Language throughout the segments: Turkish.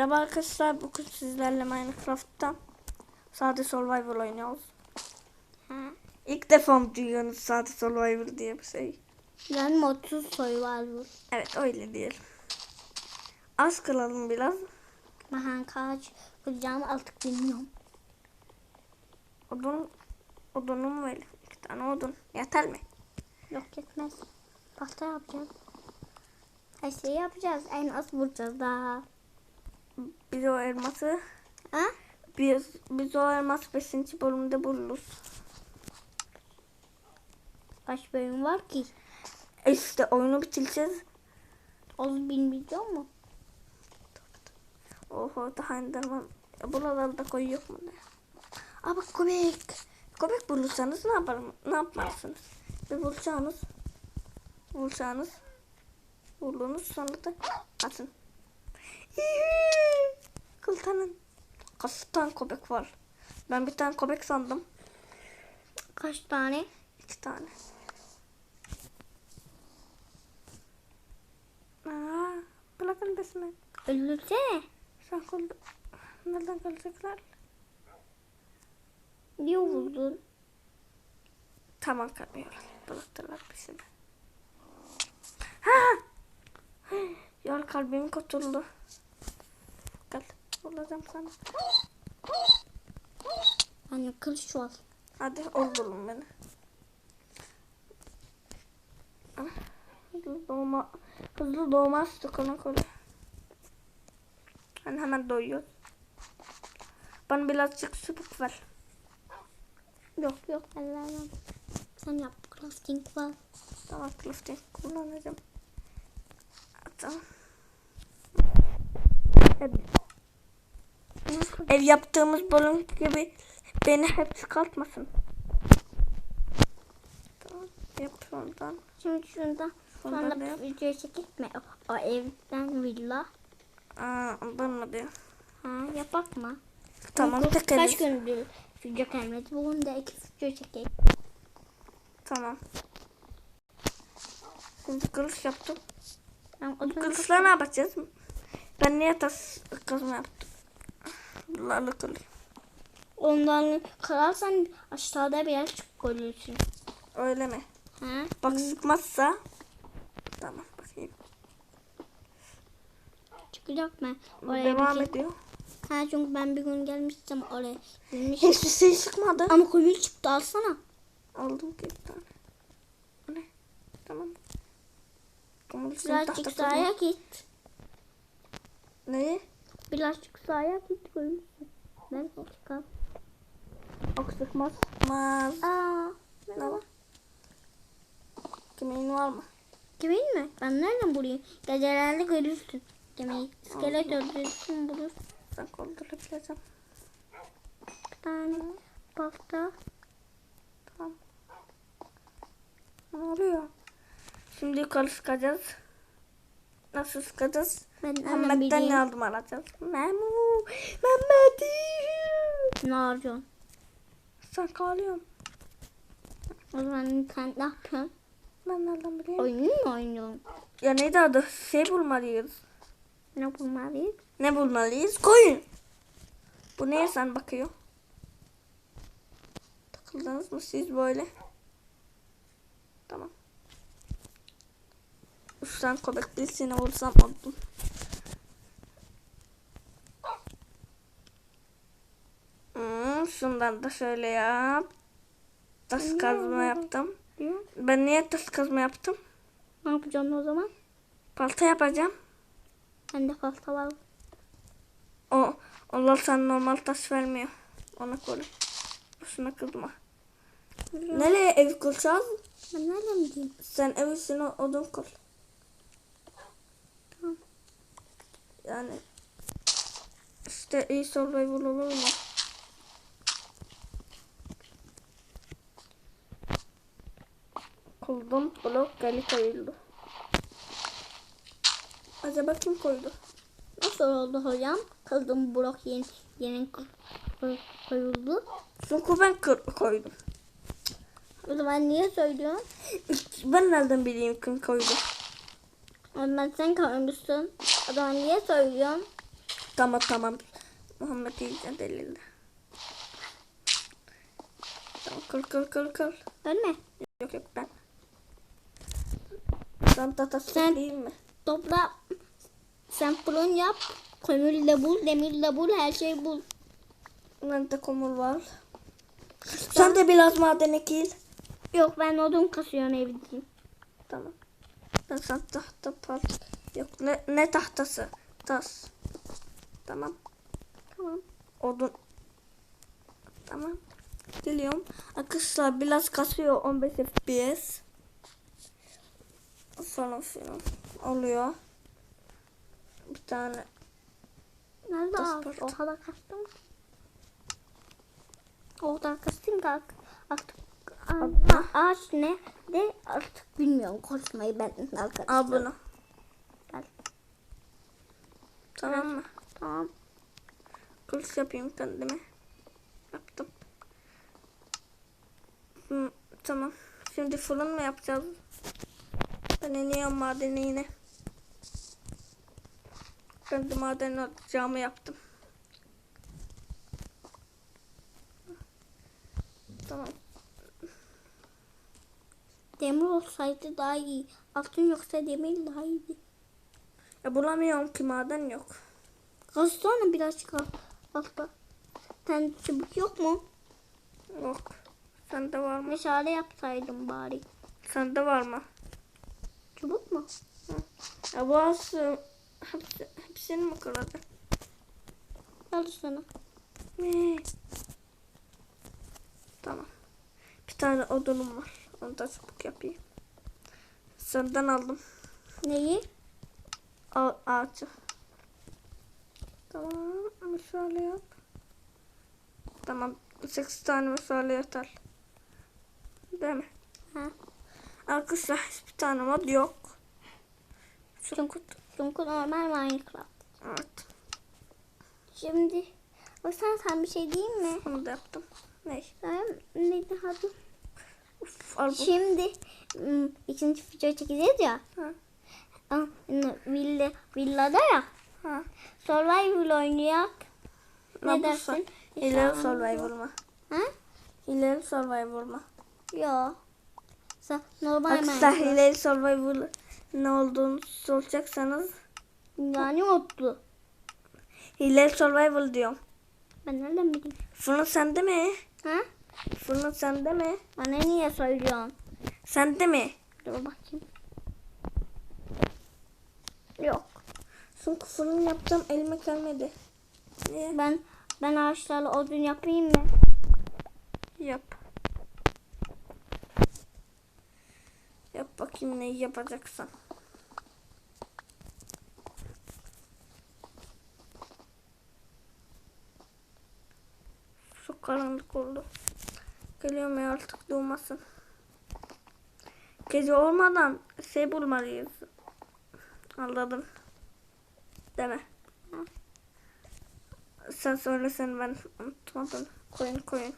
Merhaba arkadaşlar bugün sizlerle Minecraft'ta sade survival oynuyoruz. Ha. İlk defa duyuyorsunuz sade survival diye bir şey? Ben modsuz survival. Evet öyle diyelim. Az kılalım biraz. Ben kaç kılacağımı artık bilmiyorum. Odun, odunum var. İki tane odun. Yeter mi? Yok yetmez. Tahta yapacağız. Her şeyi yapacağız. En az vuracağız daha. Biz o elması Ha? biz, biz o elmas 5. bölümde buluruz. Kaç bölüm var ki? E İşte oyunu bitireceğiz. Az bin biliyor mu? Oho daha enderman. E, Buralarda koyuyor mu ne? Aa bak köpek. Köpek bulursanız ne yaparım? Ne yapmalısınız? Bir bulacağınız. Bulacağınız. Buldunuz sonra da atın. Kıltanın. Kaç tane köpek var? Ben bir tane köpek sandım. Kaç tane? İki tane. Aa, bırakın besme. Ölürse Sen kıl... Nereden kalacaklar? niye vurdun? Tamam kalmıyorlar. Bıraktılar bizi. Ha! Yar kalbim kurtuldu. Bulacağım sana. Hani kılıç var. Hadi öldürün beni. Ah, Hızlı doğma, hızlı doğma sıkına koy. Hani hemen doyuyor. Bana birazcık çubuk ver. Yok yok Allah'ım. Sen yap crafting var. Tamam crafting kullanacağım. Tamam. Ev, ev yaptığımız bölüm gibi beni hep çıkartmasın. Tamam. Yap ondan. Şimdi şunda Ondan sonra video çekip mi? O, o evden villa. Aa, mı diyor? Ha yapak mı? Tamam Çünkü el. Kaç gündür video gelmedi. Bugün de iki video çekeyim. Tamam. Şimdi kılıç yaptım. Bu odun kılıçla ne yapacağız? Ben niye tas kazma yaptım? Larla kılıç. Ondan kırarsan aşağıda bir yer çık görürsün. Öyle mi? Ha? Bak sıkmazsa. Tamam bakayım. Çıkacak mı? Oraya devam şey- ediyor. Ha çünkü ben bir gün gelmiştim oraya. Gelmiş. Hiçbir şey sıkmadı. Ama kömür çıktı alsana. Aldım ki bir tane. Ne? Tamam. Birazcık mı? git. Neyi? Birazcık sahaya git görürsün. Ben çıkar. Ok sıkmaz. Maz. Aa. Var? Kimin var mı? Kimin mi? Ben nereden bulayım? Gecelerde görürsün. Demeyi. İskelet öldürürsün bulursun. Ben kaldırabilirim. Bir tane balta. Tamam. Ne oluyor? Şimdi yukarı çıkacağız. Nasıl çıkacağız? Ben Mehmet'ten bileyim? yardım alacağız. Memu. Mehmet. Ne arıyorsun? Sen kalıyorsun. O zaman sen ne yapıyorsun? Ben nereden bileyim? Oyun mu oynuyorsun? Ya neydi adı? Şey bulmalıyız. Ne bulmalıyız? Ne bulmalıyız? Koyun. Bu neye sen bakıyor? Takıldınız mı siz böyle? Tamam. Üç tane köpek bilsine vursam oldum. Hmm, şundan da şöyle yap. Taş kazma yaptım. Ben niye taş kazma yaptım? Ne yapacaksın o zaman? Balta yapacağım. Bende balta var. O onlar sana normal taş vermiyor. Ona koy. Boşuna kızma. Nereye ev kuracağız? Ben nereden bileyim? Sen ev içine odun kur. Tamam. Yani işte iyi survival olur mu? Kurdum blok geri koyuldu. Acaba kim koydu? Nasıl oldu hocam? Kıldım blok yeni, yeni koy- koyuldu. Çünkü ben koydum. O zaman niye söylüyorsun? Ben nereden bileyim kim koydu? O zaman sen koymuşsun. O zaman niye söylüyorsun? Tamam tamam. Muhammed iyice delildi. Tamam kır kır kır kır. Ölme. Yok yok ben. Sen tatası Sen- değil mi? Topla. Sen fırın yap. Kömürle bul, demirle bul, her şeyi bul. Bende kumul var. Sen de biraz maden ekil. Yok ben odun kasıyorum evdeyim. Tamam. Ben sana tahta pal. Yok ne, ne tahtası? Tas. Tamam. Tamam. Odun. Tamam. Geliyorum. Arkadaşlar biraz kasıyor 15 FPS. Falan filan. Oluyor. Bir tane. Nerede Pasport. ağaç? O kadar kastım. O kadar kastım kalk. Artık Abla. ağaç ne de artık bilmiyorum koşmayı ben arkadaşlar. Al bunu. Gel. Tamam mı? Tamam. Kılıç yapayım kendime. Yaptım. Hı, tamam. Şimdi fırın mı yapacağız? Ben iniyorum madene yine. Ben de maden atacağımı yaptım. Tamam. Demir olsaydı daha iyi. Altın yoksa demir daha iyiydi. Ya bulamıyorum ki maden yok. Kazsana birazcık al. Altta. Sen çubuk yok mu? Yok. Sende var mı? Meşale yapsaydım bari. Sende var mı? Çubuk mu? Ya bu aslında hepsi, hepsini mi kırdı? Al sana. Ne? Tamam. Bir tane odunum var. Onu da çabuk yapayım. Senden aldım. Neyi? Al ağacı. Tamam. Misale yap. Tamam. 8 tane misale yeter. Değil mi? Ha. Arkadaşlar hiçbir tane mod yok. Çünkü, çünkü normal Minecraft. Evet. Şimdi o sen sen bir şey diyeyim mi? Onu da yaptım. Ne? Ben neydi adı? Uf, al bu. Şimdi ikinci video çekeceğiz ya. Ha. N- Villa, villada ya. Ha. Survival oynayak. Ne Ne dersin? İleri survival mı? Ha? İleri survival mı? Yo. Normal Arkadaşlar ileri survival ne olduğunu soracaksanız Yani mutlu. ileri survival diyorum. Ben nereden bileyim? Fırın sende mi? Ha? Fırın sende mi? Bana niye söylüyorsun? Sende mi? Dur bakayım. Yok. Çünkü fırın yaptım elime gelmedi. Niye? Ben ben ağaçlarla odun yapayım mı? Yap. Yap bakayım neyi yapacaksan. Çok karanlık oldu. Geliyorum ya artık doğmasın. Gece olmadan şey bulmalıyız. Anladım. Deme. Sen söylesen ben unutmadım. Koyun koyun.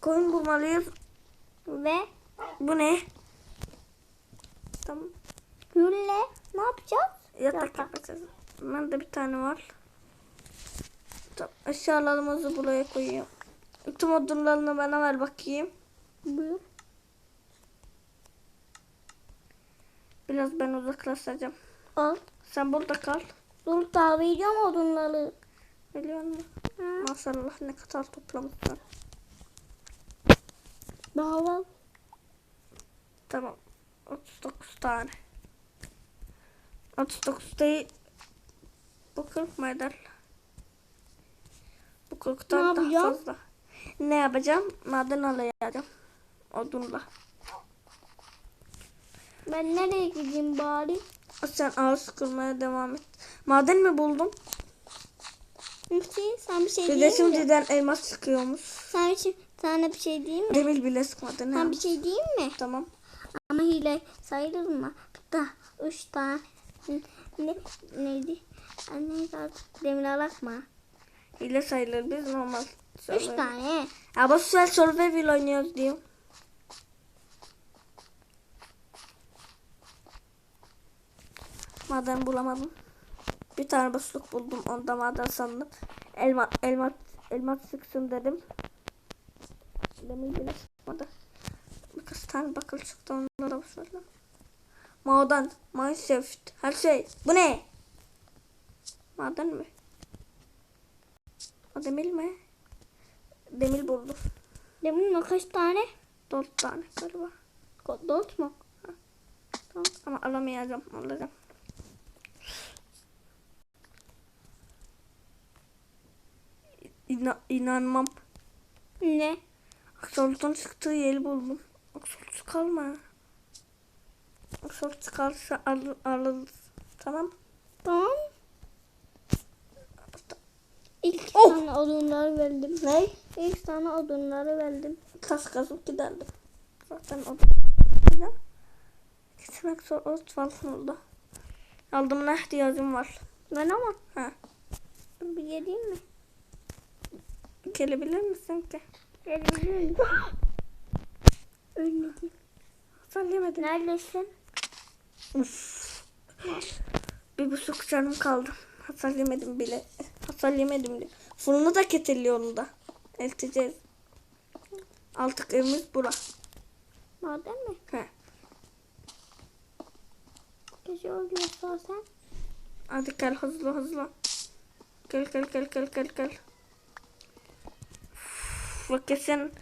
Koyun bulmalıyız. Ve Bu ne? Gülle ne yapacağız? Yatak Yatak. yapacağız. Bende bir tane var. Tamam. Eşyalarımızı buraya koyuyorum. Tüm odunlarını bana ver bakayım. Buyur. Biraz ben uzaklaşacağım. Al. Sen burada kal. Dur daha veriyorum odunları. Biliyor musun? Ha. Maşallah ne kadar toplamışsın. Daha var. Tamam. 39 tane. 39 değil. Bu 40 mı eder? Bu 40'tan Ne daha yapacağım? fazla. Ne yapacağım? Maden alacağım. Odunla. Ben nereye gideyim bari? Sen ağaç kırmaya devam et. Maden mi buldum? Hüseyin sen bir şey Bir de diyeyim mi? şimdiden elmas çıkıyormuş. Sen bir şey, sana bir şey diyeyim mi? Demir bile sıkmadı. Ne? Sen bir şey diyeyim mi? Tamam. Ama hile sayılır mı? Da üç tane ne neydi? Artık demir alak mı? Hile sayılır. Biz normal. Üç survival. tane. Ya bu sefer survival oynuyoruz diyor. Maden bulamadım. Bir tane boşluk buldum. Onda maden sandım. Elma, elma, elma sıksın dedim. Demir bile çıkmadı. Birkaç tane bakıl çıktı. Onları da boşaltım. Maden, Minecraft, her şey. Bu ne? Maden mi? O demir mi? Demir buldum. Demin mi kaç tane? Dört tane galiba. Dört mu? Tamam ama alamayacağım. Alacağım. İna, inanmam. Ne? Aksolotun çıktığı yeri buldum. Aksolot çıkarma. Aksolot çıkarsa al, alırız. Tamam. Tamam. İlk Oh! tane odunları verdim. Ne? İlk tane odunları verdim. Kas kazıp giderdim. Zaten o da. Kesin aksolot var burada. Aldığımına ihtiyacım var. Ben ama Ha. bir geleyim mi? Gelebilir misin ki? Gelebilirim. Ölmedim. Söylemedim. Neredesin? Uf. Bir buçuk canım kaldı. Hasar yemedim bile. Hasar yemedim de. Fırını da keteliyorum da. Elteceğiz. Artık evimiz bura. Maden mi? He. Gece oluyorsa sen. Hadi gel hızlı hızlı. Gel gel gel gel gel gel. Bak kesin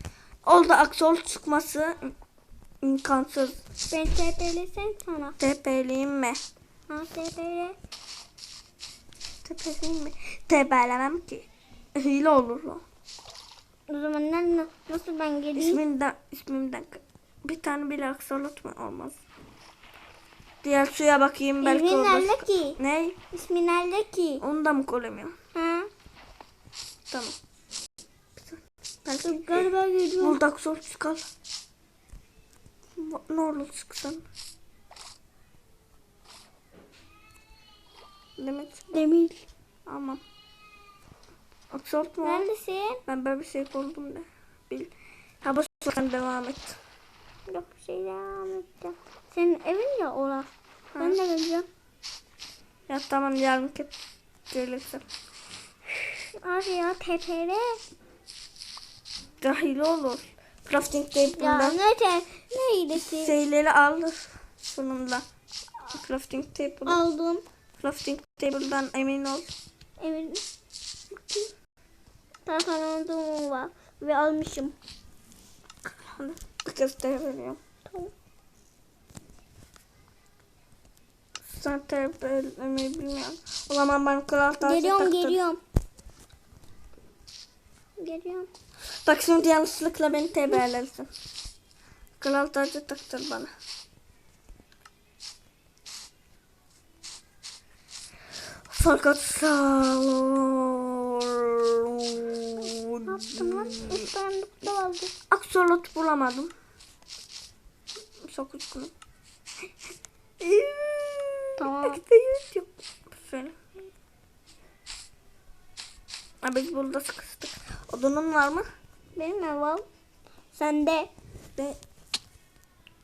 oldu aksol çıkması imkansız. Ben TP'lesem sana. Tepeliyim mi? Ha TP'le. Tepeliyim mi? Tepelemem ki. Hile olur o. O zaman ne, nasıl ben geleyim? İsminden, ismimden bir tane bile aksolot mu olmaz? Diğer suya bakayım belki İsmin olur. nerede ki? Ne? İsmin nerede ki? Onu da mı koyamıyorum? Ha? Tamam. Belki Galiba geliyorum. burada aksolot çıkar. Ne olur çıksın. Demek Demir. almam. Aksolot mu? Neredesin? Ben böyle bir şey buldum da. Bil. Ha bu sen devam et. Yok bir şey devam edeceğim. Senin evin ya orası. Ben de geleceğim. Ya tamam yarın gelirsin. Abi ya TP'le. Dahil olur. Crafting Ya table'dan ne te ne iyilesi? şeyleri al sonunda. Crafting table. Aldım. Crafting table'dan emin ol. Evin. Takanadım var. Ve almışım. Gösteriyorum. Tamam. Sen table'ını bilmiyorum. O zaman ben kral tacı Geliyorum taktım. geliyorum. Geliyorum. Bak şimdi yanlışlıkla beni teberlersin. Kral tacı taktır bana. Fakat sağ Ne yaptım lan? Üç vardı. Aksolot bulamadım. Çok üzgünüm. Tamam. Yüz yok. Şöyle. Ha, biz burada sıkıştık. Odunun var mı? Benim ev var. Sende. De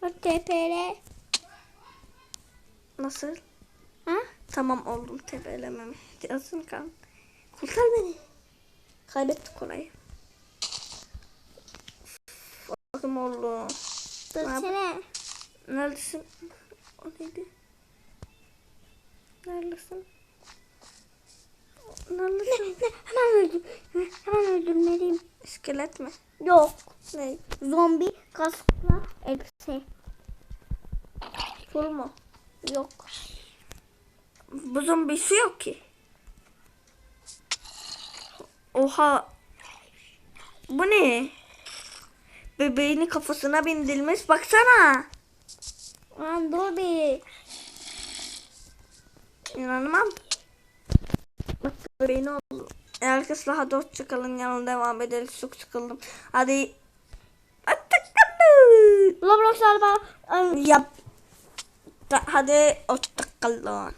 Bak TP'le. nasıl? Ha? Tamam oldum tebelemem. Diyorsun kan. Kurtar beni. Kaybettik orayı. Bakım oldu. Dursene. Neredesin? O neydi? Neredesin? Neredesin? Ne? Hemen öldür. Hemen öldürmeliyim. İskelet mi? Yok. Ne? Zombi kaskla elbise. Full mu? Yok. Bu zombisi yok ki. Oha. Bu ne? Bebeğini kafasına bindirmiş. Baksana. Lan dur bir. İnanmam. Bak bebeğini oldu. Herkes daha dört çıkalım yanına devam ederiz. Çok sıkıldım. Hadi. Roblox galiba. Yap. Hadi hoşçakalın.